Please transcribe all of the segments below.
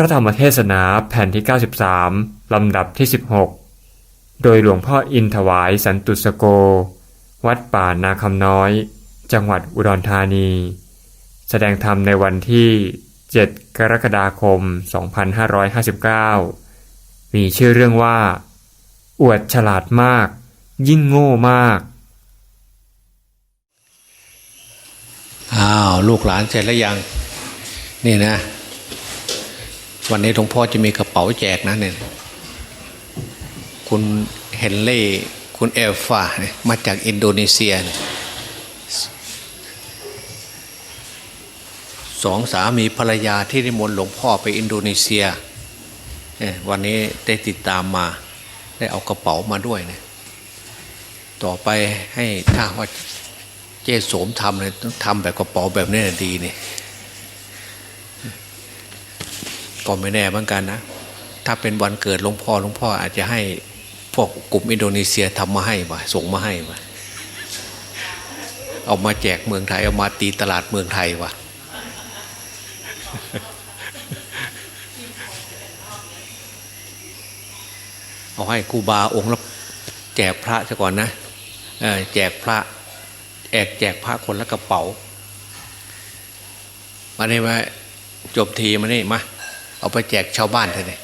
ระธรรมเทศนาแผ่นที่ 93 ลำดับที่ 16 โดยหลวงพ่ออินถวายสันตุสโก วัดป่านาคำน้อย จังหวัดอุดรธานี แสดงธรรมในวันที่ 7 กรกฎาคม 2559 มีชื่อเรื่องว่า อวดฉลาดมาก ยิ่งโง่มาก อ้าว ลูกหลานเสร็จแล้วยัง นี่นะ วันนี้หลวงพ่อจะมีกระเป๋าแจกนะเนี่ยคุณเฮนรี่คุณเอลฟาเนี่ยมาจากอินโดนีเซียเนี่ยสองสามีภรรยาที่นิมนต์หลวงพ่อไปอินโดนีเซียเนี่ยวันนี้ได้ติดตามมา ได้เอากระเป๋ามาด้วยเนี่ยต่อไปให้ถ้าว่าเจ๊โสมทำเลยต้องทำแบบกระเป๋าแบบนี้น่ะดีเนี่ย ก็ไม่แน่เหมือนกันนะ ถ้าเป็นวันเกิดหลวงพ่อหลวงพ่ออาจจะให้พวกกลุ่มอินโดนีเซียทำมาให้ว่ะส่งมาให้ว่ะเอามาแจกเมืองไทยเอามาตีตลาดเมืองไทยวะเอาให้ครูบาองค์ละแจกพระซะก่อนนะแจกพระแอกแจกพระคนละกระเป๋ามาได้มาจบทีมานี่มา เอาไปแจกชาวบ้านเถอะเนี่ย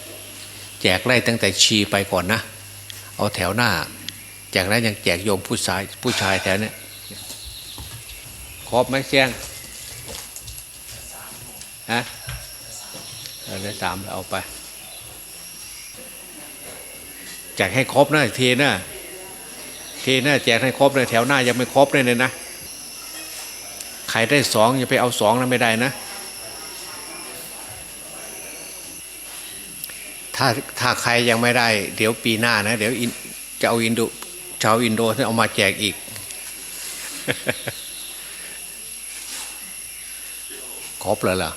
แจกไล่ตั้งแต่ชีไปก่อนนะ เอาแถวหน้า แจกแล้วยังแจกโยมผู้ชายผู้ชายแถวเนี้ยครบไหมเสียงฮะเอาได้สามเอาไปแจกให้ครบนะอีกทีนะทีน้าแจกให้ครบเลยแถวหน้ายังไม่ครบเลยเนี่ยนะใครได้สองอย่าไปเอาสองนะไม่ได้นะ ถ้าถ้าใครยังไม่ได้ เดี๋ยวปีหน้านะ เดี๋ยวอินจะเอาอินโดชาวอินโดเอามาแจกอีก ครบเลยเหรอ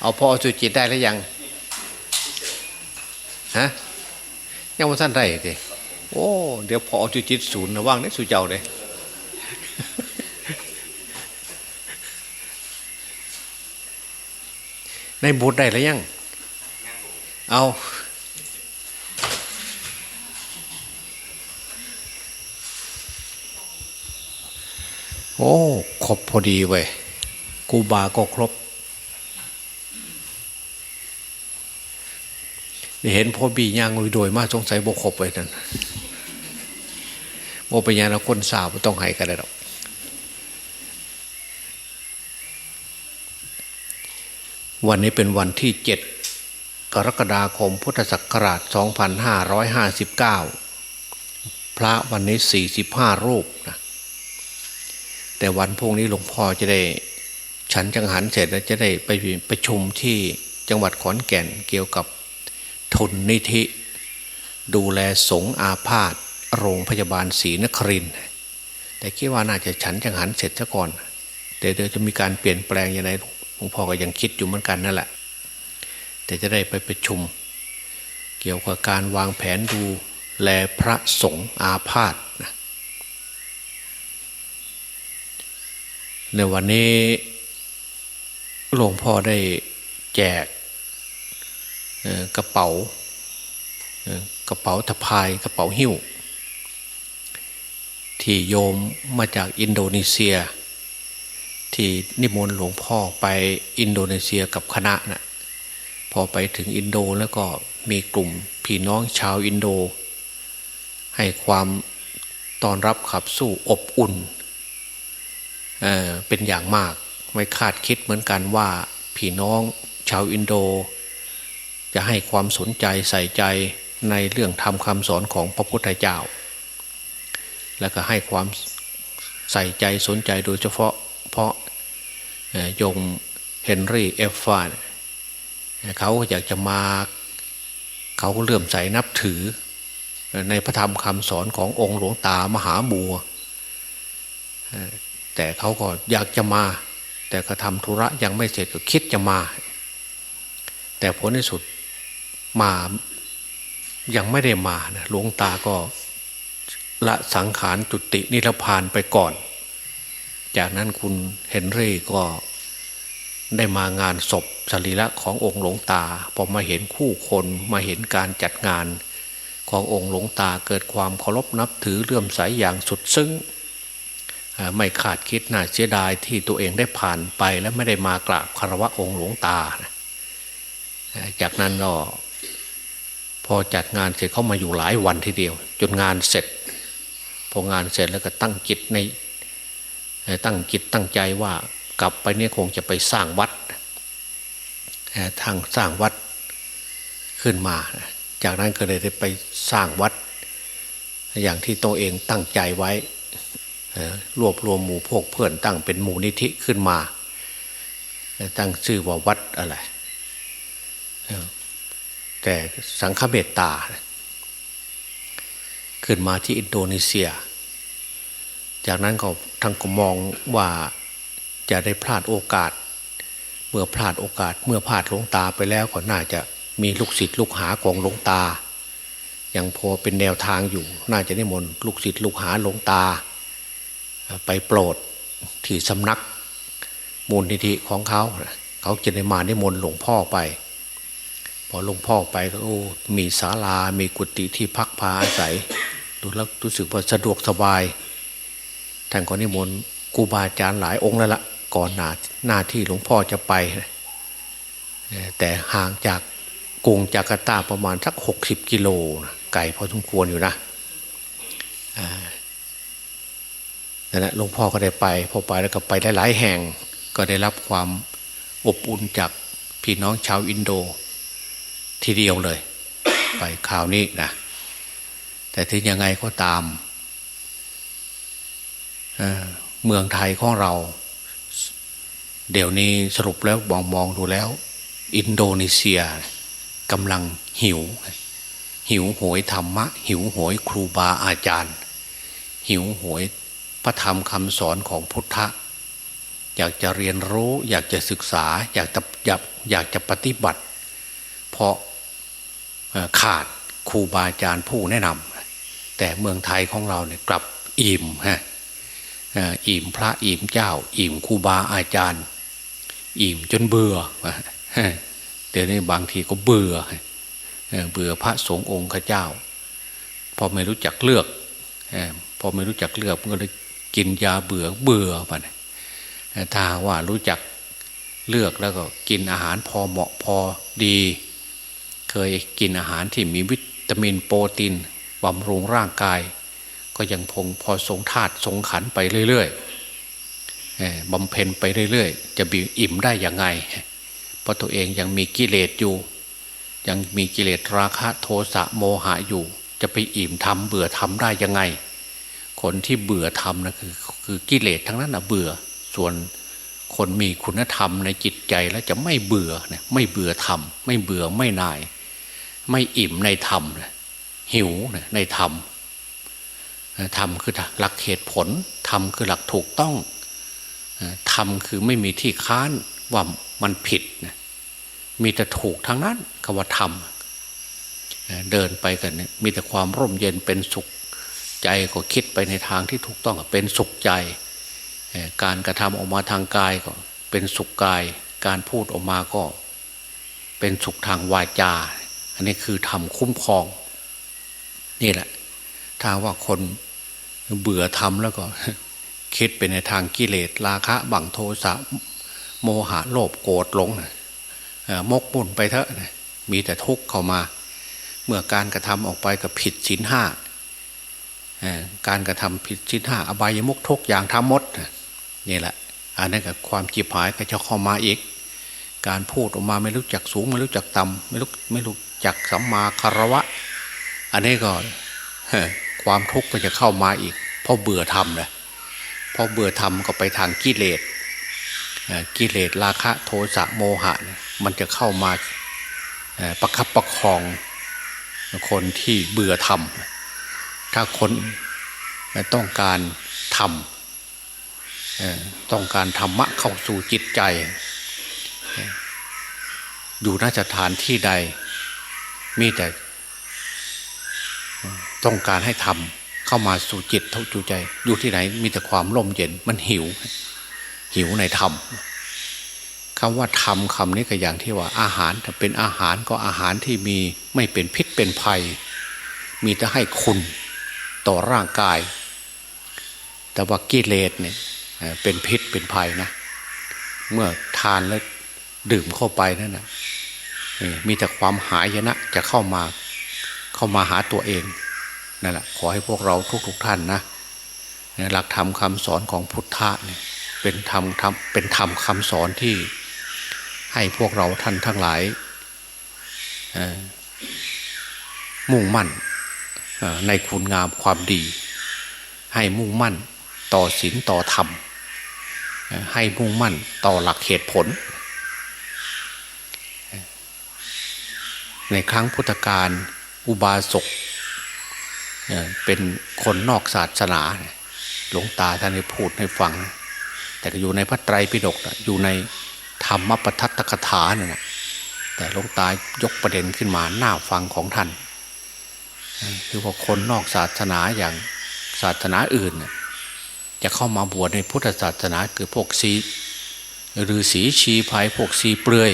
เอาพอสุจิตได้แล้วยังฮะยังไม่ท่านได้ดิโอ้เดี๋ยวพอจุจิตศูนย์นะว่างนี่สุเจ้าเลยในบูธได้แล้วยัง เอา โอ้ครบพอดีเว้ยกูบาก็ครบเห็นพ่อบีย่างโดยมาสงสัยบกครบไว้นั่นโมไปยางแล้วคนสาวต้องให้กันเลยหรอกวันนี้เป็นวันที่เจ็ดกรกฎาคมพุทธศักราช 2559 พระวันนี้ 45 รูปนะ แต่วันพรุ่งนี้หลวงพ่อจะได้ ฉันจังหันเสร็จแล้วจะได้ไปประชุมที่จังหวัดขอนแก่นเกี่ยวกับทุนนิธิ ดูแลสงฆ์อาพาธโรงพยาบาลศรีนครินแต่คิดว่าน่าจะฉันจังหันเสร็จซะก่อนแต่เดี๋ยวจะมีการเปลี่ยนแปลงยังไงหลวงพ่อก็ยังคิดอยู่เหมือนกันนั่นแหละ แต่จะได้ไปประชุม เกี่ยวกับการวางแผนดูแลพระสงฆ์อาพาธนะ ในวันนี้หลวงพ่อได้แจกกระเป๋ากระเป๋าตะพายกระเป๋าหิ้ว ที่โยมมาจากอินโดนีเซีย ที่นิมนต์หลวงพ่อไปอินโดนีเซียกับคณะนะ่ะพอไปถึงอินโดแล้วก็มีกลุ่มพี่น้องชาวอินโด ให้ความตอนรับขับสู้อบอุ่น เป็นอย่างมาก ไม่คาดคิดเหมือนกันว่าพี่น้องชาวอินโด จะให้ความสนใจใส่ใจในเรื่องทำคำสอนของพระพุทธเจ้า แล้วก็ให้ความใส่ใจสนใจโดยเฉพาะเพราะยงเฮนรี่เอฟฟานเขาอยากจะมาเขาเลื่อมใสนับถือ ในพระธรรมคำสอนขององค์หลวงตามหาบัว แต่เขาก็อยากจะมา แต่ก็ทำธุระยังไม่เสร็จก็คิดจะมา แต่ผลในสุดมายังไม่ได้มานะหลวงตาก็ละสังขารจุตินิพพานไปก่อน จากนั้นคุณเฮนรี่ก็ได้มางานศพสรีระขององค์หลวงตา พอมาเห็นคู่คนมาเห็นการจัดงานขององค์หลวงตาเกิดความเคารพนับถือเลื่อมใสอย่างสุดซึ้ง ไม่ขาดคิดน่าเสียดายที่ตัวเองได้ผ่านไปและไม่ได้มากราบคารวะองค์หลวงตานะจากนั้นก็พอจัดงานเสร็จเขามาอยู่หลายวันทีเดียว จนงานเสร็จ พองานเสร็จแล้วก็ตั้งจิตในตั้งจิตตั้งใจว่ากลับไปเนี่ยคงจะไปสร้างวัดทางสร้างวัดขึ้นมา จากนั้นก็เลยได้ไปสร้างวัด อย่างที่ตัวเองตั้งใจไว้ รวบรวมหมู่พวกเพื่อนตั้งเป็นหมูลนิธิขึ้นมา ตั้งชื่อว่าวัดอะไร แต่สังฆเมตตา ขึ้นมาที่อินโดนีเซีย จากนั้นก็ทางก็มองว่าจะได้พลาดโอกาส เมื่อพลาดโอกาสเมื่อพลาดหลวงตาไปแล้วก็น่าจะมีลูกศิษย์ลูกหาของหลวงตา ยังพอเป็นแนวทางอยู่ น่าจะนิมนลูกศิษย์ลูกหาหลวงตา ไปโปรดที่สำนักมูลนิธิของเขาเขาจะได้มานิมนหลวงพ่อไป พอหลวงพ่อไปก็มีศาลา มีกุฏิที่พักพาอาศัยดูแล้วรู้สึกว่าสะดวกสบายท่านก็นิมนต์ครูบาอาจารย์หลายองค์แล้วละก่อนหน้าหน้าที่หลวงพ่อจะไปแต่ห่างจากกรุงจาการ์ตาประมาณสักหกสิบกิโลไกลพอสมควรอยู่นะ นั่นแหละหลวงพ่อก็ได้ไปพอไปแล้วก็ไปหลายๆแห่ง ก็ได้รับความอบอุ่นจากพี่น้องชาวอินโดทีเดียวเลย ไปคราวนี้นะแต่ถึงยังไงก็ตามเเมืองไทยของเรา เดี๋ยวนี้สรุปแล้วมองมองดูแล้ว อินโดนีเซียกำลังหิว หิวโหยธรรมะ หิวโหยครูบาอาจารย์ หิวโหย พระธรรมคำสอนของพุทธะ อยากจะเรียนรู้อยากจะศึกษา อยากจะอยากอยากจะปฏิบัติ เพราะขาดครูบาอาจารย์ผู้แนะนำแต่เมืองไทยของเราเนี่ยกลับอิ่มฮะอิ่มพระอิ่มเจ้า อิ่มครูบาอาจารย์ อิ่มจนเบื่อเดี๋ยวนี้บางทีก็เบื่อเบื่อพระสงฆ์องค์ข้าเจ้า พอไม่รู้จักเลือกพอไม่รู้จักเลือกมันก็เลย กินยาเบื่อเบื่อไปถ้าว่ารู้จักเลือกแล้วก็กินอาหารพอเหมาะพอดี เคยกินอาหารที่มีวิตามินโปรตีนบำรุงร่างกาย ก็ยังพงพอทรงธาตุทรงขันไปเรื่อยๆบำเพ็ญไปเรื่อยๆ จะบีอิ่มได้ยังไง เพราะตัวเองยังมีกิเลสอยู่ ยังมีกิเลสราคะโทสะโมหะอยู่ จะไปอิ่มทำเบื่อทำได้ยังไง คนที่เบื่อทำนะคือคือกิเลสทั้งนั้นนะเบื่อ ส่วนคนมีคุณธรรมในจิตใจแล้วจะไม่เบื่อเนะไม่เบื่อธรรม ไม่เบื่อไม่นาย ไม่อิ่มในธรรมนะหิวนะในธรรมธรรมคือหลักเหตุผลธรรมคือหลักถูกต้องธรรมคือไม่มีที่ค้านว่ามันผิดนะมีแต่ถูกทั้งนั้นคำว่าธรรมเดินไปกันนี่ยมีแต่ความร่มเย็นเป็นสุข ใจก็คิดไปในทางที่ถูกต้องเป็นสุขใจ การกระทำออกมาทางกายก็เป็นสุขกาย การพูดออกมาก็เป็นสุขทางวาจา อันนี้คือทำคุ้มครอง นี่แหละ ถ้าว่าคนเบื่อทำแล้วก็ คิดไปในทางกิเลสราคะ บังโทสะโมหะโลภโกรธหลงมกมุ่นไปเถอะมีแต่ทุกข์เข้ามา เมื่อการกระทำออกไปกับผิดศีลห้า การกระทำผิดศีลห้าอบายมุกทุกอย่างทำหมดนี่แหละอันนั้นกับความจีบหายก็จะเข้ามาอีก การพูดออกมาไม่รู้จักสูง ไม่รู้จักต่ำไม่รู้ไม่รู้จักสัมมาคารวะ อันนี้ก็ความทุกข์ก็จะเข้ามาอีกเพราะเบื่อทำนะพอเบื่อทำก็ไปทางกิเลสกิเลสราคะโทสะโมหะ มันจะเข้ามาประคับประคองคนที่เบื่อทำ ถ้าคนต้องการทำต้องการธรรมะเข้าสู่จิตใจ อยู่น่าจะฐานที่ใด มีแต่ ต้องการให้ทำเข้ามาสู่จิตเท่าจูใจ อยู่ที่ไหน มีแต่ความร่มเย็นมันหิว หิวในธรรมคำว่าธรรมคำนี้ก็อย่างที่ว่าอาหารถ้าเป็นอาหารก็อาหารที่มีไม่เป็นพิษเป็นภัย มีแต่ให้คุณ ต่อร่างกาย แต่ว่ากิเลสเนี่ยเป็นพิษเป็นภัยนะ เมื่อทานแล้วดื่มเข้าไปนั่นนะเอ่อมีแต่ความหายนะจะเข้ามาเข้ามาหาตัวเองนั่นแหละขอให้พวกเราทุกๆทท่านนะหลักธรรมคำสอนของพุทธะเนี่ยเป็นธรรมธรรมเป็นธรรมคำสอนที่ให้พวกเราท่านทั้งหลายมุ่งมั่น ในคุณงามความดี ให้มุ่งมั่นต่อศีลต่อธรรม ให้มุ่งมั่นต่อหลักเหตุผล ในครั้งพุทธกาลอุบาสกเป็นคนนอกศาสนา หลวงตาท่านได้พูดให้ฟัง แต่ก็อยู่ในพระไตรปิฎกอยู่ในธรรมปทัตตกถาเนี่ยแต่หลวงตายกประเด็นขึ้นมาหน้าฟังของท่าน คือว่าคนนอกศาสนาอย่างศาสนาอื่น จะเข้ามาบวชในพุทธศาสนาคือพวกสีหรือสีชีพายพวกสีเปลือย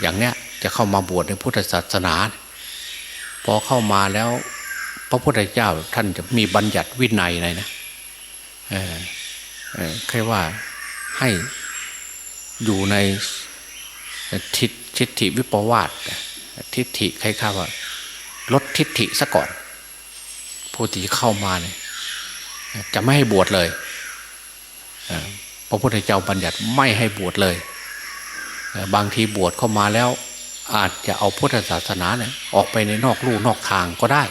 อย่างเนี้ยจะเข้ามาบวชในพุทธศาสนา พอเข้ามาแล้ว พระพุทธเจ้าท่านจะมีบัญญัติวินัยอะไรนะเออเออแค่ว่าให้อยู่ในทิฏทิฏฐิวิปวาสทิฏฐิใครข้าว่า ลดทิฏฐิซะก่อน ผู้ที่เข้ามาเนี่ยจะไม่ให้บวชเลยพระพุทธเจ้าบัญญัติไม่ให้บวชเลย บางทีบวชเข้ามาแล้ว อาจจะเอาพุทธศาสนาเนี่ยออกไปในนอกลู่นอกทางก็ได้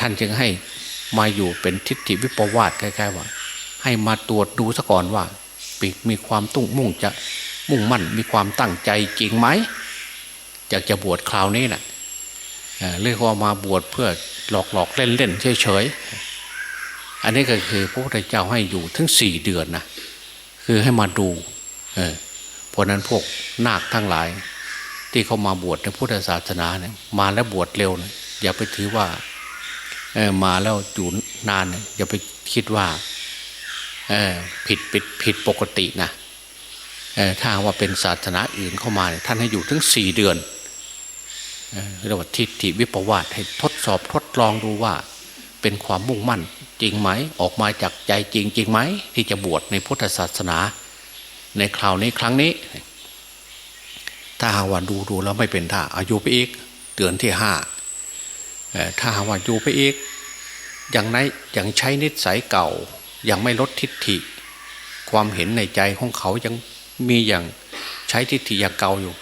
ท่านจึงให้มาอยู่เป็นทิฏฐิวิปวาสคล้ๆว่า ให้มาตรวจดูซะก่อนว่าปีมีความตุ้งมุ่งจะมุ่งมั่นมีความตั้งใจจริงไหมอยากจะบวชคราวนี้นะ่ะ เรียกว่ามาบวชเพื่อหลอกหลอกเล่นเล่นๆเฉยๆอันนี้ก็คือพระพุทธเจ้าให้อยู่ถึงสี่เดือนนะคือให้มาดูเออพราะนั้นพวกนาคทั้งหลาย ที่เขามาบวชในพุทธศาสนาเนี่ยมาแล้วบวชเร็วนะอย่าไปถือว่าเออมาแล้วอยู่นานนี่ยอย่าไปคิดว่าเออผิดผิดผิดปกตินะเออถ้าว่าเป็นศาสนาอื่นเข้ามาเนี่ยท่านให้อยู่ถึงสี่เดือน เรียกว่าทิฏฐิวิปวาสให้ทดสอบทดลองดูว่า เป็นความมุ่งมั่นจริงไหมออกมาจากใจจริงจริงไหมที่จะบวชในพุทธศาสนา ในคราวนี้ครั้งนี้ ถ้าหาว่าดูดูแล้วไม่เป็นท่าอายุไปอีกเดือนที่ห้าถ้าหาว่าอยู่ไปอีกอย่างไรยังใช้นิสัยเก่า ยังไม่ลดทิฏฐิ ความเห็นในใจของเขายังมีอย่างใช้ทิฏฐิอย่างเก่าอยู่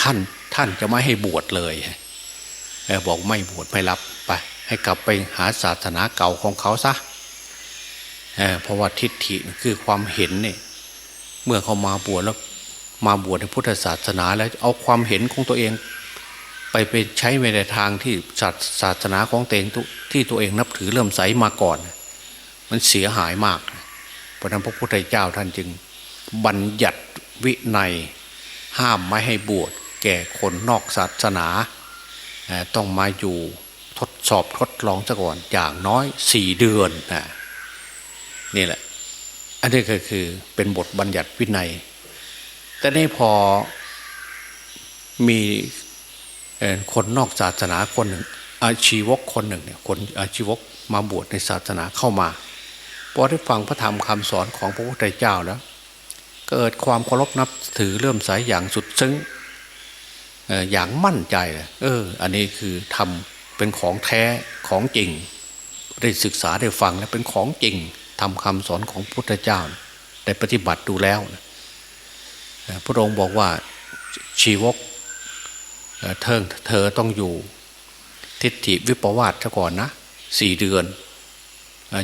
ท่าน ท่านจะไม่ให้บวชเลยเอบอกไม่บวชไม่รับไป ให้กลับไปหาศาสนาเก่าของเขาซะเเพราะว่าทิฏฐิคือความเห็นเนี่ยเมื่อเขามาบวชแล้วมาบวชในพุทธศาสนา แล้วเอาความเห็นของตัวเอง ไปไปใช้ในทางที่ศาสนาของเองที่ตัวเองนับถือเริ่มใสมาก่อน มันเสียหายมากเพราะนั้นพระพุทธเจ้าท่านจึงบัญญัติวินัยห้ามไม่ให้บวช แก่คนนอกศาสนา ต้องมาอยู่ทดสอบทดลองซะก่อนอย่างน้อยสี่เดือนนะนี่แหละ อันนี้ก็คือเป็นบทบัญญัติวินัย แต่นี่พอมีคนนอกศาสนาคนหนึ่ง อาชีวกคนหนึ่งเนี่ยคนอาชีวกมาบวชในศาสนาเข้ามาพอได้ฟังพระธรรมคำสอนของพระพุทธเจ้าแล้ว เกิดความเคารพนับถือเลื่อมใสยอย่างสุดซึ้ง อย่างมั่นใจเลยเออ อันนี้คือทำเป็นของแท้ของจริง ได้ศึกษาได้ฟังแล้วเป็นของจริงทำคำสอนของพุทธเจ้าได้ปฏิบัติดูแล้วพระองค์บอกว่าชีวกเธอเธอต้องอยู่ทิฏฐิวิปวาสซะก่อนนะสี่เดือน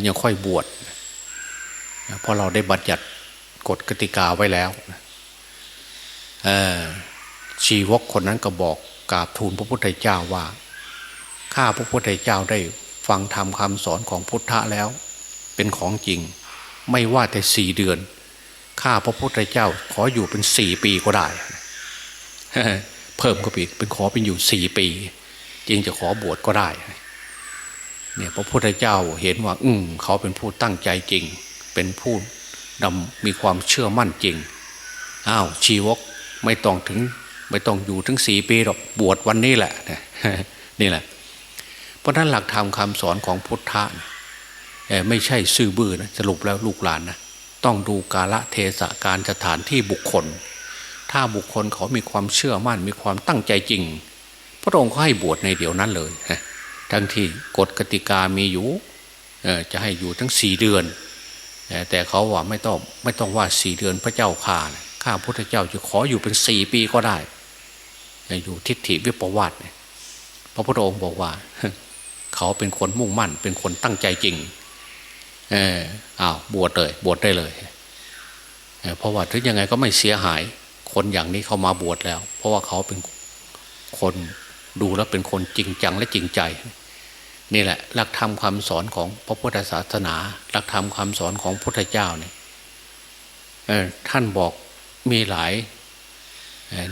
ยังค่อยบวชพราะเราได้บัญญัติกฎกติกาไว้แล้ว ชีวกคนนั้นก็บอกกราบทูลพระพุทธเจ้าว่าข้าพระพุทธเจ้าได้ฟังธรรมคำสอนของพุทธะแล้ว เป็นของจริง ไม่ว่าแต่สี่เดือนข้าพระพุทธเจ้าขออยู่เป็นสี่ปีก็ได้ เพิ่มก็ปีเป็นขอเป็นอยู่สี่ปีจริงจะขอบวชก็ได้เนี่ยพระพุทธเจ้าเห็นว่า อืมเขาเป็นผู้ตั้งใจจริง เป็นผู้ดำมีความเชื่อมั่นจริงอ้าวชีวกไม่ต้องถึง ไม่ต้องอยู่ถึงสี่ปีหรอกบวชวันนี้แหละนี่แหละ เพราะนั้นหลักธรรมคำสอนของพุทธะเนี่ยไม่ใช่ซื่อบื้อนะสรุปแล้วลูกหลานนะต้องดูกาละเทศะการสถานที่บุคคล ถ้าบุคคลเขามีความเชื่อมั่นมีความตั้งใจจริง พระองค์ก็ให้บวชในเดี๋ยวนั้นเลยทั้งที่กฎกติกามีอยู่จะให้อยู่ทั้งสี่เดือน แต่เขาว่าไม่ต้องไม่ต้องว่าสี่เดือนพระเจ้าข่านะข้าพุทธเจ้าจะขออยู่เป็นสี่ปีก็ได้ อยู่ทิฏฐิวิปวัตเนี่ยพระพุทธองค์บอกว่า เขาเป็นคนมุ่งมั่น เป็นคนตั้งใจจริง เอออ้าวบวชเลย บวชได้เลยเเพราะว่าถึงยังไงก็ไม่เสียหาย คนอย่างนี้เขามาบวชแล้ว เพราะว่าเขาเป็นคนดูแล้วเป็นคนจริงจังและจริงใจ นี่แหละ หลักธรรมคำสอนของพระพุทธศาสนา หลักธรรมคำสอนของพุทธเจ้าเนี่ยท่านบอกมีหลาย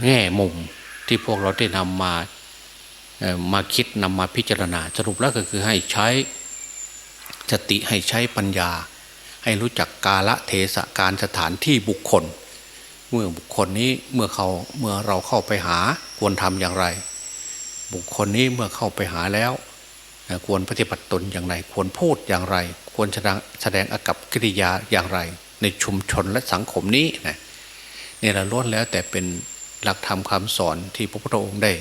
แง่มุม ที่พวกเราได้นำมามาคิดนำมาพิจารณา สรุปแล้วก็คือให้ใช้สติให้ใช้ปัญญา ให้รู้จักกาละเทศะการสถานที่บุคคล เมื่อบุคคลนี้เมื่อเขาเมื่อเราเข้าไปหาควรทำอย่างไร บุคคลนี้เมื่อเข้าไปหาแล้ว ควรปฏิบัติตนอย่างไร ควรพูดอย่างไร ควรแสดงแสดงอากับกิริยาอย่างไร ในชุมชนและสังคมนี้นะนี่เราล้วนแล้วแต่เป็น หลักธรรมคำสอนที่พระพุทธองค์ได้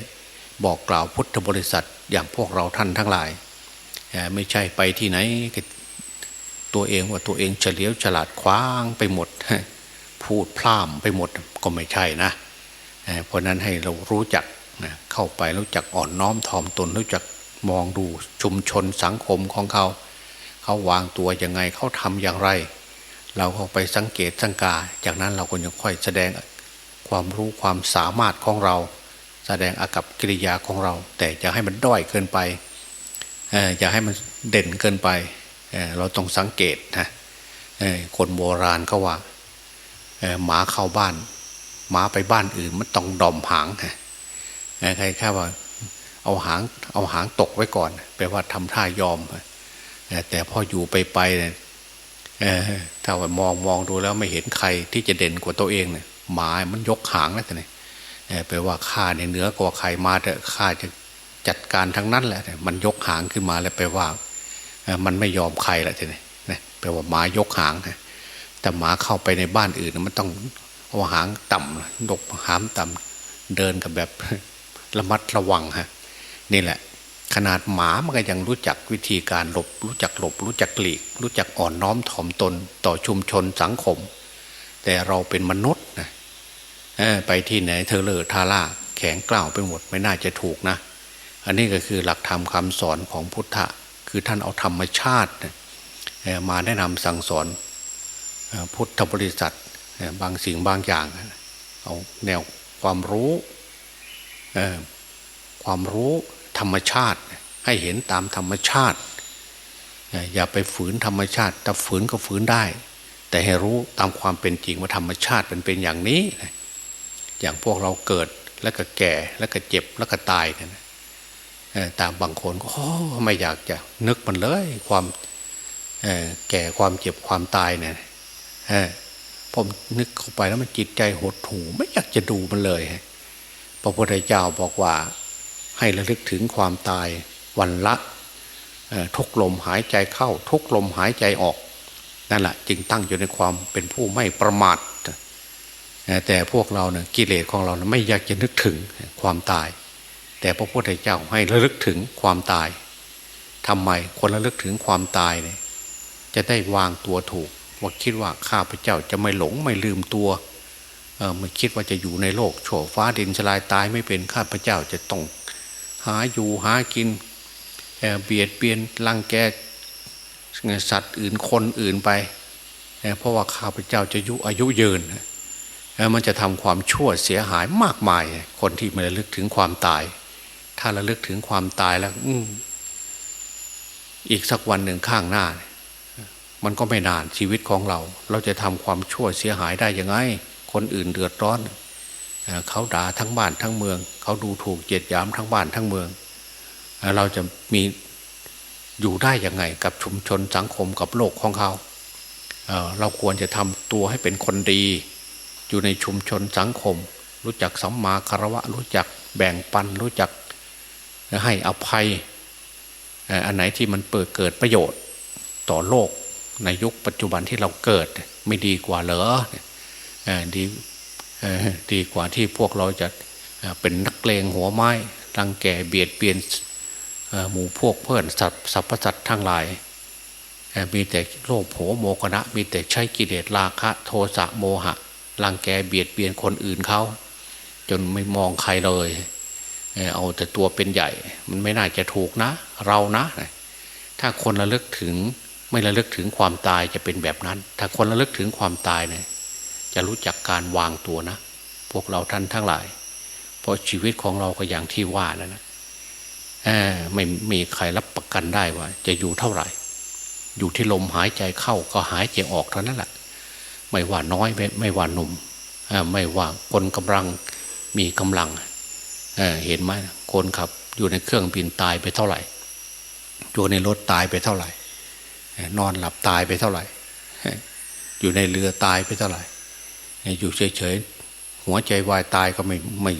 บอกกล่าวพุทธบริษัทอย่างพวกเราท่านทั้งหลาย ไม่ใช่ไปที่ไหนตัวเองว่าตัวเองเฉลียวฉลาดคว้างไปหมด พูดพร่ำไปหมดก็ไม่ใช่นะเพราะนั้นให้เรารู้จักเข้าไปรู้จักอ่อนน้อมถ่อมตนรู้จักมองดูชุมชนสังคมของเขา เขาวางตัวยังไงเขาทำอย่างไร เราเข้าไปสังเกตสังกา จากนั้นเราก็จะค่อยแสดง ความรู้ความสามารถของเรา แสดงอากับกิริยาของเรา แต่อย่าให้มันด้อยเกินไปอย่าให้มันเด่นเกินไปเเราต้องสังเกตนะคนโบราณเขาว่าหมาเข้าบ้าน หมาไปบ้านอื่นมันต้องดอมหางนะใครแค่ว่าเอาหางเอาหางตกไว้ก่อนแปลว่าทำท่ายอมแต่พออยู่ไปไปเนี่ยถ้าว่ามองมองดูแล้วไม่เห็นใครที่จะเด่นกว่าตัวเองเนี่ย หมามันยกหางแล้วแต่เนี่ยแปลว่าข้าในยเหนือกว่าใครมาเถอะข้าจะจัดการทั้งนั้นแหละมันยกหางขึ้นมาแล้วแปลว่ามันไม่ยอมใครแหละทีนี้นะแปลว่าหมายกหางนะแต่หมาเข้าไปในบ้านอื่นมันต้องเอาหางต่ำดกหามต่ำเดินกับแบบระมัดระวังฮะนี่แหละ ขนาดหมามันก็ยังรู้จักวิธีการหลบ รู้จักหลบ รู้จักหลีก รู้จักอ่อนน้อมถ่อมตนต่อชุมชนสังคม แต่เราเป็นมนุษย์นะ ไปที่ไหนเธอเลอทาร่าแข็งกล้าวไปหมดไม่น่าจะถูกนะ อันนี้ก็คือหลักธรรมคำสอนของพุทธะ คือท่านเอาธรรมชาติมาแนะนำสั่งสอนพุทธบริษัทบางสิ่งบางอย่าง เอาแนวความรู้ความรู้ธรรมชาติ ให้เห็นตามธรรมชาติเอ่ออย่าไปฝืนธรรมชาติแต่ฝืนก็ฝืนได้ แต่ให้รู้ตามความเป็นจริงว่าธรรมชาติมันเป็นอย่างนี้ อย่างพวกเราเกิดแล้วก็แก่แล้วก็เจ็บแล้วก็ตายกันนะเอ่อตามบางคนก็ไม่อยากจะนึกมันเลยความแก่ความเจ็บความตายเนี่ยผมนึกเข้าไปแล้วมันจิตใจหดหู่ไม่อยากจะดูมันเลยพระพุทธเจ้าบอกว่า ให้ระลึกถึงความตายวันละทุกลมหายใจเข้า ทุกลมหายใจออก นั่นแหละจึงตั้งอยู่ในความเป็นผู้ไม่ประมาท แต่พวกเราเนี่ยกิเลสของเราเนี่ยไม่อยากจะนึกถึงความตาย แต่พระพุทธเจ้าให้ระลึกถึงความตายทำไมคนระลึกถึงความตายเนี่ยจะได้วางตัวถูก ว่าคิดว่าข้าพเจ้าจะไม่หลงไม่ลืมตัวเออไม่คิดว่าจะอยู่ในโลกโฉฟ้าดินสลายตายไม่เป็นข้าพเจ้าจะต้องหาอยู่หากินเเบียดเบียนรังแกสัตว์อื่นคนอื่นไปเเพราะว่าข้าพเจ้าจะยุอายุยืน มันจะทำความชั่วเสียหายมากมาย คนที่ไม่ระลึกถึงความตาย ถ้าระลึกถึงความตายแล้ว อือีกสักวันหนึ่งข้างหน้า มันก็ไม่นานชีวิตของเรา เราจะทำความชั่วเสียหายได้ยังไง คนอื่นเดือดร้อนเขาด่าทั้งบ้านทั้งเมือง เขาดูถูกเจียดหยามทั้งบ้านทั้งเมือง เราจะมีอยู่ได้ยังไง กับชุมชนสังคมกับโลกของเขา เราควรจะทำตัวให้เป็นคนดี อยู่ในชุมชนสังคม รู้จักสัมมาคารวะ รู้จักแบ่งปัน รู้จักให้อภัย อันไหนที่มันเปิดเกิดประโยชน์ต่อโลกในยุคปัจจุบันที่เราเกิดไม่ดีกว่าเหรอดีดีกว่าที่พวกเราจะเป็นนักเลงหัวไม้รังแกเบียดเบียนหมู่พวกเพื่อนสัตว์สรรพสัตว์ทั้งหลาย มีแต่โลภโหโมกนะมีแต่ใช้กิเลสราคะ โทสะโมหะ รังแกเบียดเบียนคนอื่นเขาจนไม่มองใครเลย เอาแต่ตัวเป็นใหญ่ มันไม่น่าจะถูกนะ เรานะ ถ้าคนระลึกถึงไม่ระลึกถึงความตายจะเป็นแบบนั้น ถ้าคนระลึกถึงความตายเนี่ยจะรู้จักการวางตัวนะ พวกเราท่านทั้งหลาย เพราะชีวิตของเราก็อย่างที่ว่านั่นนะไม่มีใครรับประกันได้ว่า จะอยู่เท่าไหร่ อยู่ที่ลมหายใจเข้าก็หายใจออกเท่านั้นแหละ ไม่ว่าน้อยไม่ไม่ว่าหนุ่มไม่ว่าคนกำลังมีกำลังเเห็นไหมคนขับอยู่ในเครื่องบินตายไปเท่าไหร่อยู่ในรถตายไปเท่าไหร่ นอนหลับตายไปเท่าไหร่ อยู่ในเรือตายไปเท่าไหร่ อยู่เฉยๆหัวใจวายตายก็ไม่ไม่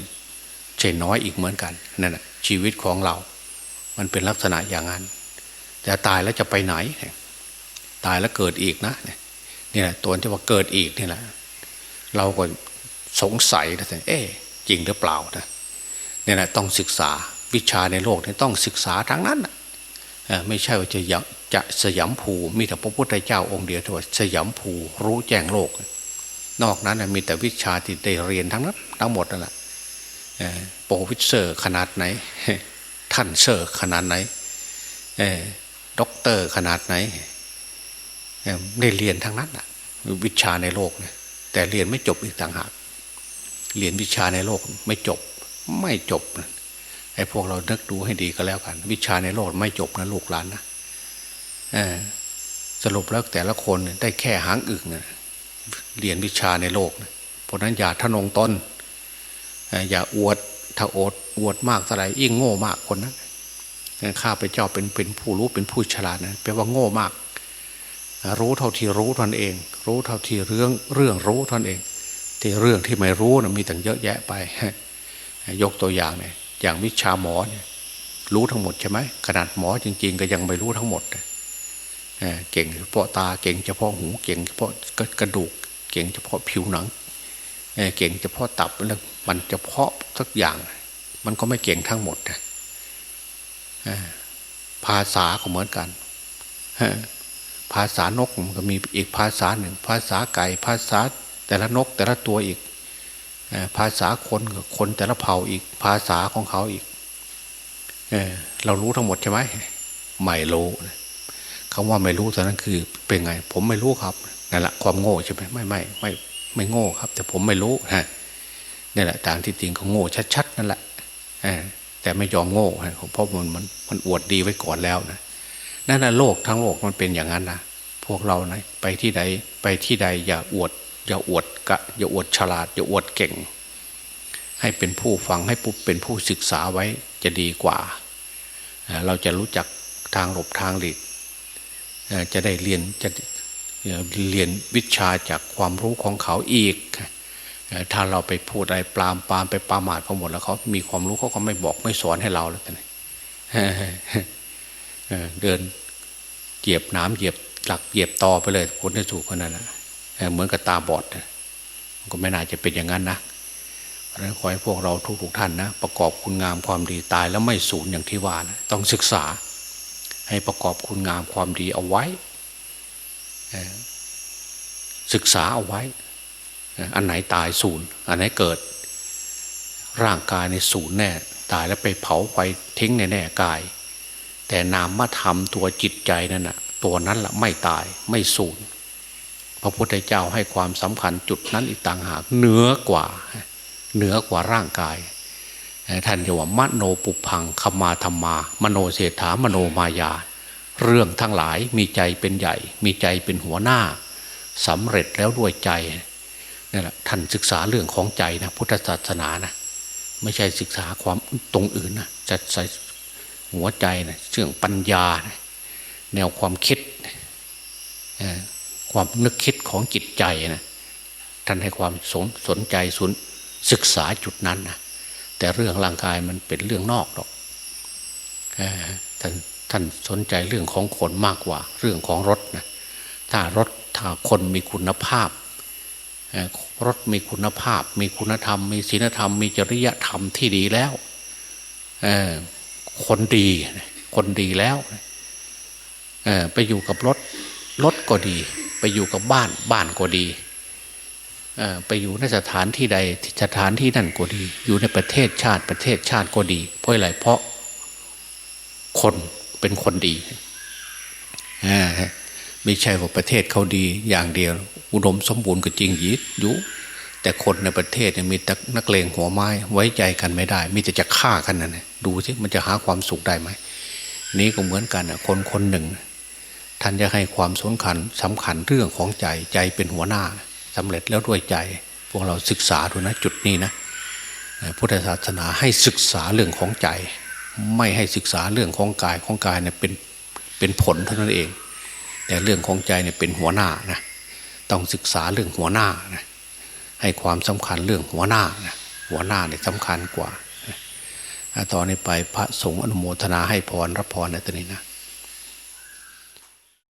ใช่น้อยอีกเหมือนกันนั่นแหะชีวิตของเรา มันเป็นลักษณะอย่างนั้นแต่ตายแล้วจะไปไหน ตายแล้วเกิดอีกนะนี่ นี่แหละตัวที่ว่าเกิดอีกนี่แหละ เราก็สงสัยนะแต่เอ๊ะจริงหรือเปล่านะเนี่ยนะต้องศึกษาวิชาในโลกนี่ต้องศึกษาทั้งนั้นอ่อไม่ใช่ว่าจะจะสยามภูมีแต่พระพุทธเจ้าองค์เดียวที่ว่าสยามภูรู้แจ้งโลก นอกนั้นนะมีแต่วิชาที่ได้เรียนทั้งนั้นทั้งหมดนั่นแหละโปรวิเซอร์ขนาดไหน ท่านเซอร์ขนาดไหนด็อกเตอร์ขนาดไหน ได้เรียนทั้งนั้นอะวิชาในโลกเนี่ยแต่เรียนไม่จบอีกต่างหากเรียนวิชาในโลกไม่จบ ไม่จบไอ้พวกเรานึกดูให้ดีก็แล้วกัน วิชาในโลกไม่จบนะลูกหลานนะสรุปแล้วแต่ละคนได้แค่หางอึ่งนเรียนวิชาในโลกเพราะนั้นอย่าทะนงตนอย่าอวดถ้าอดอวดมากเท่าไหร่ยิ่งโง่มากคนนั้นข้าพเจ้าเป็นเป็นผู้รู้เป็นผู้ฉลาดนะแปลว่าโง่มาก รู้เท่าที่รู้ท่านเอง รู้เท่าที่เรื่องเรื่องรู้ท่านเอง ที่เรื่องที่ไม่รู้นะมีตั้งเยอะแยะไป ยกตัวอย่างเนี่ยอย่างวิชาหมอเนี่ยรู้ทั้งหมดใช่ไหมขนาดหมอจริง ๆ ก็ยังไม่รู้ทั้งหมดเก่งเฉพาะตาเก่งเฉพาะหูเก่งเฉพาะกระดูก เก่งเฉพาะผิวหนังเก่งเฉพาะตับแล้วมันเฉพาะทุกอย่าง มันก็ไม่เก่งทั้งหมดภาษาก็เหมือนกัน ภาษานกมันก็มีอีกภาษาหนึ่ง ภาษาไก่ภาษาแต่ละนกแต่ละตัวอีก ภาษาคนกับคนแต่ละเผ่าอีกภาษาของเขาอีกเเรารู้ทั้งหมดใช่ไหมไม่รู้คำว่าไม่รู้ตอนนั้นคือเป็นไง ผมไม่รู้ครับนั่นแหละความโง่ใช่ไหมไม่ไม่ไม่ไม่โง่ครับ แต่ผมไม่รู้ฮะนี่แหละต่างที่จริงเขาโง่ชัดๆนั่นแหละแต่ไม่ยอมโง่เพราะมันมันมันอวดดีไว้ก่อนแล้วนะ นั่นแหละโลกทั้งโลกมันเป็นอย่างนั้นนะพวกเรานะไปที่ใดไปที่ใดอย่าอวด อย่าอวดกะอย่าอวดฉลาด อย่าอวดเก่ง ให้เป็นผู้ฟังให้ปุ๊บเป็นผู้ศึกษาไว้จะดีกว่า เราจะรู้จักทางหลบทางหลีกจะได้เรียนจะเรียนวิชาจากความรู้ของเขาอีก ถ้าเราไปพูดอะไรปลามปามไปปาหมาดเขาหมดแล้วเขามีความรู้เขาก็ไม่บอกไม่สอนให้เราแล้วแต่เดิน เหยียบน้ำเหยียบหลักเหยียบตอไปเลยคนที่ถูกคนนั้นนะเหมือนกับตาบอดก็ไม่น่าจะเป็นอย่างนั้นนะเพราะฉะนั้นขอให้พวกเราทุกๆท่านนะ ประกอบคุณงามความดีตายแล้วไม่สูญอย่างที่ว่านะต้องศึกษา ให้ประกอบคุณงามความดีเอาไว้ ศึกษาเอาไว้ อันไหนตายศูนย์อันไหนเกิด ร่างกายในศูนย์แน่ ตายแล้วไปเผาไปทิ้งในแน่กาย แต่นามธรรมตัวจิตใจนั่นน่ะตัวนั้นละไม่ตายไม่สูญพระพุทธเจ้าให้ความสำคัญจุดนั้นอีกต่างหากเหนือกว่าเหนือกว่าร่างกายท่านเรียกว่ามโนปุพังขมาธรรมา มโนเศรษฐามโนมายา เรื่องทั้งหลายมีใจเป็นใหญ่ มีใจเป็นหัวหน้าสำเร็จแล้วด้วยใจนี่แหละท่านศึกษาเรื่องของใจนะพุทธศาสนานะไม่ใช่ศึกษาความตรงอื่นนะจะ หัวใจนะเรื่องปัญญานะแนวความคิดความนึกคิดของจิตใจนะท่านให้ความสนสนใจสนศึกษาจุดนั้นนะแต่เรื่องร่างกายมันเป็นเรื่องนอกหรอกท่านท่านสนใจเรื่องของคนมากกว่า เรื่องของรถนะถ้ารถถ้าคนมีคุณภาพรถมีคุณภาพ มีคุณธรรม มีศีลธรรม มีจริยธรรมที่ดีแล้ว คนดี คนดีแล้วไปอยู่กับรถรถก็ดี ไปอยู่กับบ้านบ้านก็ดีไปอยู่ในสถานที่ใดสถานที่นั่นก็ดี อยู่ในประเทศชาติประเทศชาติก็ดี เพราะอะไรเพราะคนเป็นคนดีไม่ใช่ว่าประเทศเขาดีอย่างเดียว อุดมสมบูรณ์ก็จริงยิดอยู่ แต่คนในประเทศเนี่ยมีแต่นักเลงหัวไม้ไว้ใจกันไม่ได้ มีแต่จะฆ่ากันนั่นแหละดูสิมันจะหาความสุขได้ไหมนี้ก็เหมือนกันอะคนคนหนึ่ง ท่านจะให้ความสำคัญสำคัญเรื่องของใจใจเป็นหัวหน้าสำเร็จแล้วด้วยใจ พวกเราศึกษาดูนะจุดนี้นะพุทธศาสนาให้ศึกษาเรื่องของใจ ไม่ให้ศึกษาเรื่องของกายของกายเนี่ยเป็นเป็นผลเท่านั้นเอง แต่เรื่องของใจเนี่ยเป็นหัวหน้านะต้องศึกษาเรื่องหัวหน้านะ ให้ความสำคัญเรื่องหัวหน้านะหัวหน้าเนี่ยสำคัญกว่าต่อนนี้ไปพระสงฆ์อนุโมทนาให้พรรับพรในตัวนี้นะ